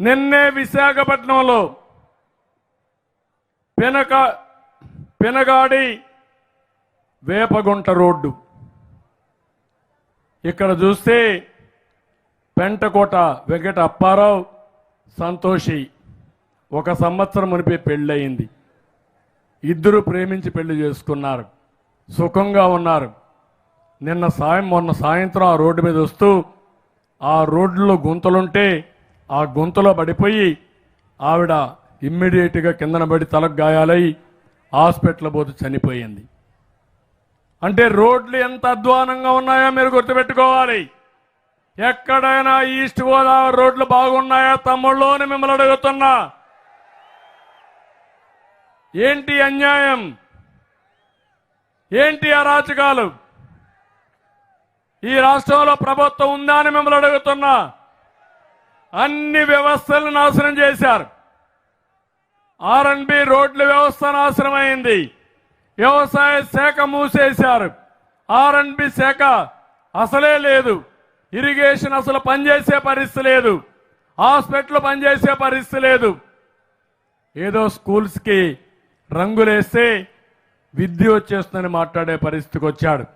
నిన్నే విశాఖపట్నంలో పెనక పినగాడి వేపగుంట రోడ్డు. ఇక్కడ చూస్తే పెంటకోట వెంకట అప్పారావు సంతోషి. ఒక సంవత్సరం మునిపే పెళ్ళయింది. ఇద్దరు ప్రేమించి పెళ్ళి చేసుకున్నారు. సుఖంగా ఉన్నారు. నిన్న సాయం మొన్న సాయంత్రం ఆ రోడ్డు మీద వస్తూ ఆ రోడ్లో గుంతలుంటే ఆ గుంతలో పడిపోయి ఆవిడ ఇమ్మీడియట్గా కిందన పడి తలకు గాయాలై హాస్పిటల్ పోతే చనిపోయింది. అంటే రోడ్లు ఎంత అధ్వానంగా ఉన్నాయో మీరు గుర్తుపెట్టుకోవాలి. ఎక్కడైనా ఈస్ట్ గోదావరి రోడ్లు బాగున్నాయా తమ్ముళ్ళు మిమ్మల్ని అడుగుతున్నా. ఏంటి అన్యాయం? ఏంటి అరాచకాలు? ఈ రాష్ట్రంలో ప్రభుత్వం ఉందా అని మిమ్మల్ని అడుగుతున్నా. అన్ని వ్యవస్థలు నాశనం చేశారు. ఆర్ఎన్బి రోడ్ల వ్యవస్థ నాశనమైంది. వ్యవసాయ శాఖ మూసేశారు. ఆర్ఎన్బి శాఖ అసలే లేదు. ఇరిగేషన్ అసలు పనిచేసే పరిస్థితి లేదు. హాస్పిటల్ పనిచేసే పరిస్థితి లేదు. ఏదో స్కూల్స్కి రంగులేస్తే విద్య వచ్చేస్తుందని మాట్లాడే పరిస్థితికి వచ్చాడు.